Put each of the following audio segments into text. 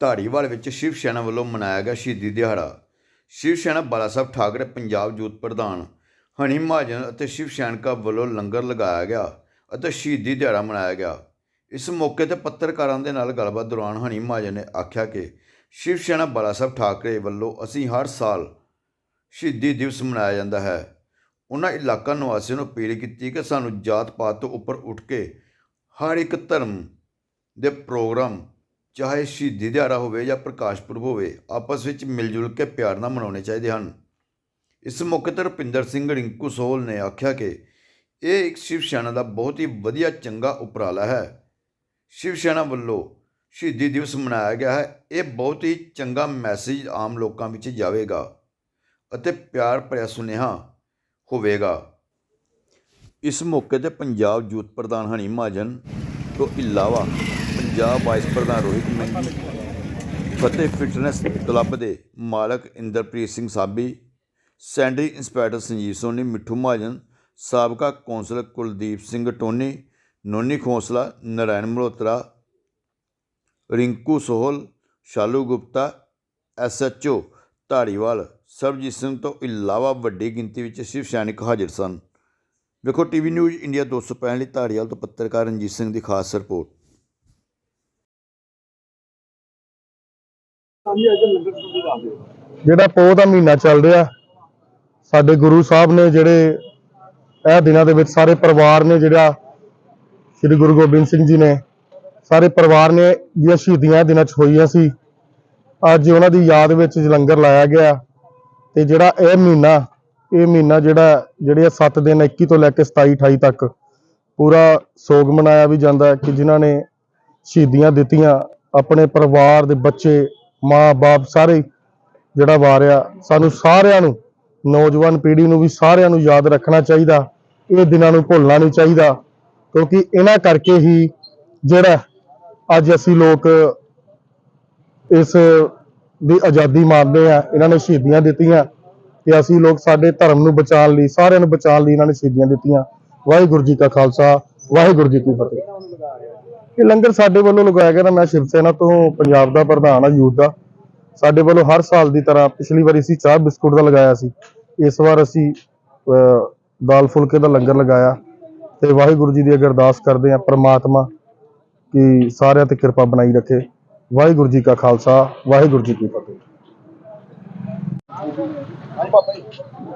ਧਾਰੀਵਾਲ ਵਿੱਚ ਸ਼ਿਵ ਸੈਨਾ ਵੱਲੋਂ ਮਨਾਇਆ ਗਿਆ ਸ਼ਹੀਦੀ ਦਿਹਾੜਾ। ਸ਼ਿਵ ਸੈਨਾ ਬਾਲਾ ਸਾਹਿਬ ਠਾਕਰੇ, ਪੰਜਾਬ ਯੂਥ ਪ੍ਰਧਾਨ ਹਨੀ ਮਹਾਜਨ ਅਤੇ ਸ਼ਿਵ ਸੈਨਿਕਾਂ ਵੱਲੋਂ ਲੰਗਰ ਲਗਾਇਆ ਗਿਆ ਅਤੇ ਸ਼ਹੀਦੀ ਦਿਹਾੜਾ ਮਨਾਇਆ ਗਿਆ। ਇਸ ਮੌਕੇ ਤੇ ਪੱਤਰਕਾਰਾਂ ਦੇ ਨਾਲ ਗੱਲਬਾਤ ਦੌਰਾਨ ਹਨੀ ਮਹਾਜਨ ਨੇ ਆਖਿਆ ਕਿ ਸ਼ਿਵ ਸੈਨਾ ਬਾਲਾ ਸਾਹਿਬ ਠਾਕਰੇ ਵੱਲੋਂ ਅਸੀਂ ਹਰ ਸਾਲ ਸ਼ਹੀਦੀ ਦਿਵਸ ਮਨਾਇਆ ਜਾਂਦਾ ਹੈ। ਉਹਨਾਂ ਇਲਾਕਾ ਨਿਵਾਸੀਆਂ ਨੂੰ ਅਪੀਲ ਕੀਤੀ ਕਿ ਸਾਨੂੰ ਜਾਤ ਪਾਤ ਤੋਂ ਉੱਪਰ ਉੱਠ ਕੇ ਹਰ ਇੱਕ ਧਰਮ ਦੇ ਪ੍ਰੋਗਰਾਮ ਚਾਹੇ ਸ਼ਹੀਦੀ ਦਿਹਾੜਾ ਹੋਵੇ ਜਾਂ ਪ੍ਰਕਾਸ਼ ਪੁਰਬ ਹੋਵੇ, ਆਪਸ ਵਿੱਚ ਮਿਲ ਜੁਲ ਕੇ ਪਿਆਰ ਨਾਲ ਮਨਾਉਣੇ ਚਾਹੀਦੇ ਹਨ। ਇਸ ਮੌਕੇ ਤੇ ਰੁਪਿੰਦਰ ਸਿੰਘ ਰਿੰਕੂ ਸੋਹਲ ਨੇ ਆਖਿਆ ਕਿ ਇਹ ਇੱਕ ਸ਼ਿਵ ਸੈਨਾ ਦਾ ਬਹੁਤ ਹੀ ਵਧੀਆ ਚੰਗਾ ਉਪਰਾਲਾ ਹੈ। ਸ਼ਿਵ ਸੈਨਾ ਵੱਲੋਂ ਸ਼ਹੀਦੀ ਦਿਵਸ ਮਨਾਇਆ ਗਿਆ ਹੈ। ਇਹ ਬਹੁਤ ਹੀ ਚੰਗਾ ਮੈਸੇਜ ਆਮ ਲੋਕਾਂ ਵਿੱਚ ਜਾਵੇਗਾ ਅਤੇ ਪਿਆਰ ਭਰਿਆ ਸੁਨੇਹਾ ਹੋਵੇਗਾ। ਇਸ ਮੌਕੇ ਤੇ ਪੰਜਾਬ ਯੂਥ ਪ੍ਰਧਾਨ ਹਨੀ ਮਹਾਜਨ ਤੋਂ ਇਲਾਵਾ ਪੰਜਾਬ ਵਾਈਸ ਪ੍ਰਧਾਨ ਰੋਹਿਤ ਮਹਿੰਦੀ ਫਤਿਹ ਫਿਟਨੈਸ ਕਲੱਬ ਦੇ ਮਾਲਕ ਇੰਦਰਪ੍ਰੀਤ ਸਿੰਘ ਸਾਬੀ ਸੈਂਡਰੀ ਇੰਸਪੈਕਟਰ ਸੰਜੀਵ ਸੋਨੀ, ਮਿੱਠੂ ਮਹਾਜਨ, ਸਾਬਕਾ councillor Kuldeep Singh Tony, Noni Khosla, Narayan Malhotra, Rinku Sohal, Shalu Gupta SHO Dhariwal, Sarabjit Singh ਤੋਂ ਇਲਾਵਾ ਵੱਡੀ ਗਿਣਤੀ ਵਿੱਚ ਸ਼ਿਵ ਸੈਨਿਕ ਹਾਜ਼ਰ ਸਨ। ਵੇਖੋ ਟੀਵੀ ਨਿਊਜ਼ ਇੰਡੀਆ 265 ਲਈ ਧਾਰੀਵਾਲ ਤੋਂ ਪੱਤਰਕਾਰ ਰਣਜੀਤ ਸਿੰਘ ਦੀ ਖਾਸ ਰਿਪੋਰਟ। ਜਿਹੜਾ ਪੋਹ ਦਾ ਮਹੀਨਾ ਚੱਲ ਰਿਹਾ, ਸਾਡੇ ਗੁਰੂ ਸਾਹਿਬ ਨੇ ਜਿਹੜੇ ਇਹ ਦਿਨਾਂ ਦੇ ਵਿੱਚ ਸਾਰੇ ਪਰਿਵਾਰ ਨੇ ਜਿਹੜਾ, ਸ੍ਰੀ ਗੁਰੂ ਗੋਬਿੰਦ ਸਿੰਘ ਜੀ ਨੇ, ਸਾਰੇ ਪਰਿਵਾਰ ਨੇ ਦੀਆਂ ਸ਼ਹੀਦੀਆਂ ਦਿਨਾਂ 'ਚ ਹੋਈਆਂ ਸੀ। ਅੱਜ ਉਹਨਾਂ ਦੀ ਯਾਦ ਵਿੱਚ ਲੰਗਰ ਲਾਇਆ ਗਿਆ ਤੇ ਜਿਹੜਾ ਇਹ ਮਹੀਨਾ ਇਹ ਮਹੀਨਾ ਜਿਹੜਾ, ਜਿਹੜੇ 7 ਦਿਨ 21 ਤੋਂ ਲੈ ਕੇ 27 28 ਤੱਕ ਪੂਰਾ ਸੋਗ ਮਨਾਇਆ ਵੀ ਜਾਂਦਾ ਕਿ ਜਿਨ੍ਹਾਂ ਨੇ ਸ਼ਹੀਦੀਆਂ ਦਿੱਤੀਆਂ, ਆਪਣੇ ਪਰਿਵਾਰ ਦੇ ਬੱਚੇ ਮਾਂ-ਬਾਪ ਸਾਰੇ ਜਿਹੜਾ ਵਾਰਿਆ, ਸਾਨੂੰ ਸਾਰਿਆਂ ਨੂੰ, ਨੌਜਵਾਨ ਪੀੜ੍ਹੀ ਨੂੰ ਵੀ ਸਾਰਿਆਂ ਨੂੰ ਯਾਦ ਰੱਖਣਾ ਚਾਹੀਦਾ। ਇਹ ਦਿਨਾਂ ਨੂੰ ਭੁੱਲਣਾ ਨਹੀਂ ਚਾਹੀਦਾ। ਕਿਉਂਕਿ ਇਹਨਾਂ ਕਰਕੇ ਹੀ ਜਿਹੜਾ ਅੱਜ ਅਸੀਂ ਲੋਕ ਇਸ ਦੀ ਆਜ਼ਾਦੀ ਮਾਣਦੇ ਆ ਇਹਨਾਂ ਨੇ ਸ਼ਹੀਦੀਆਂ ਦਿੱਤੀਆਂ ਤੇ ਅਸੀਂ ਲੋਕ ਸਾਡੇ ਧਰਮ ਨੂੰ ਬਚਾਉਣ ਲਈ, ਸਾਰਿਆਂ ਨੂੰ ਬਚਾਉਣ ਲਈ ਇਹਨਾਂ ਨੇ ਸ਼ਹੀਦੀਆਂ ਦਿੱਤੀਆਂ। ਵਾਹਿਗੁਰੂ ਜੀ ਕਾ ਖਾਲਸਾ, ਵਾਹਿਗੁਰੂ ਜੀ ਕੀ ਫਤਿਹ। ਇਹ ਲੰਗਰ ਸਾਡੇ ਵੱਲੋਂ ਲਗਾਇਆ ਗਿਆ ਮੈਂ ਸ਼ਿਵ ਸੈਨਾ ਤੋਂ, ਪੰਜਾਬ ਦਾ ਪ੍ਰਧਾਨ ਆ, ਯੂਥ ਦਾ। ਸਾਡੇ ਵੱਲੋਂ ਹਰ ਸਾਲ ਦੀ ਤਰ੍ਹਾਂ ਪਿਛਲੀ ਵਾਰੀ ਅਸੀਂ ਚਾਹ ਬਿਸਕੁਟ ਦਾ ਲਗਾਇਆ ਸੀ। ਇਸ ਵਾਰ ਅਸੀਂ ਦਾਲ ਫੁਲਕੇ ਦਾ ਲੰਗਰ ਲਗਾਇਆ। ਤੇ ਵਾਹਿਗੁਰੂ ਜੀ ਦੀ ਅਰਦਾਸ ਕਰਦੇ ਆ ਪ੍ਰਮਾਤਮਾ ਕਿ ਸਾਰਿਆਂ ਤੇ ਕਿਰਪਾ ਬਣਾਈ ਰੱਖੇ। ਵਾਹਿਗੁਰੂ ਜੀ ਕਾ ਖਾਲਸਾ, ਵਾਹਿਗੁਰੂ ਜੀ ਕੀ ਫਤਿਹ।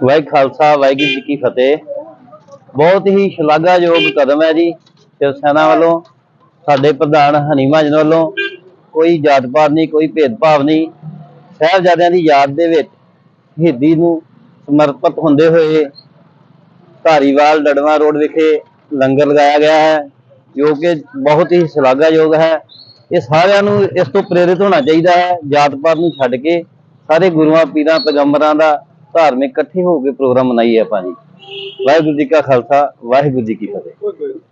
ਵਾਹਿ ਖਾਲਸਾ, ਵਾਹਿਗੁਰੂ ਜੀ ਕੀ ਫਤਿਹ। ਬਹੁਤ ਹੀ ਸ਼ਲਾਘਾਯੋਗ ਕਦਮ ਹੈ ਜੀ, ਸ਼ਿਵ ਸੈਨਾ ਵੱਲੋਂ। ਸਾਡੇ ਪ੍ਰਧਾਨ ਹਨੀ ਮਹਾਜਨ ਵੱਲੋਂ ਕੋਈ ਜਾਤ ਪਾਤ ਨਹੀਂ, ਕੋਈ ਭੇਦਭਾਵ ਨਹੀਂ। ਸਾਹਿਬਜ਼ਾਦਿਆਂ ਦੀ ਯਾਦ ਦੇ ਵਿੱਚ ਸ਼ਹੀਦੀ ਨੂੰ ਸਮਰਪਿਤ ਹੁੰਦੇ ਹੋਏ ਧਾਰੀਵਾਲ ਡੜਵਾ ਰੋਡ ਵਿਖੇ ਲੰਗਰ ਲਗਾਇਆ ਗਿਆ ਹੈ, ਜੋ ਕਿ ਬਹੁਤ ਹੀ ਸ਼ਲਾਘਾਯੋਗ ਹੈ। ਇਹ ਸਾਰਿਆਂ ਨੂੰ ਇਸ ਤੋਂ ਪ੍ਰੇਰਿਤ ਹੋਣਾ ਚਾਹੀਦਾ ਹੈ ਜਾਤ ਪਾਤ ਨੂੰ ਛੱਡ ਕੇ ਸਾਰੇ ਗੁਰੂਆਂ, ਪੀਰਾਂ, ਪੈਗੰਬਰਾਂ ਦਾ ਧਾਰਮਿਕ ਇਕੱਠੇ ਹੋ ਕੇ ਪ੍ਰੋਗਰਾਮ ਮਨਾਈਏ ਆਪਾਂ ਜੀ। ਵਾਹਿਗੁਰੂ ਜੀ ਕਾ ਖਾਲਸਾ, ਵਾਹਿਗੁਰੂ ਜੀ ਕੀ ਫਤਿਹ।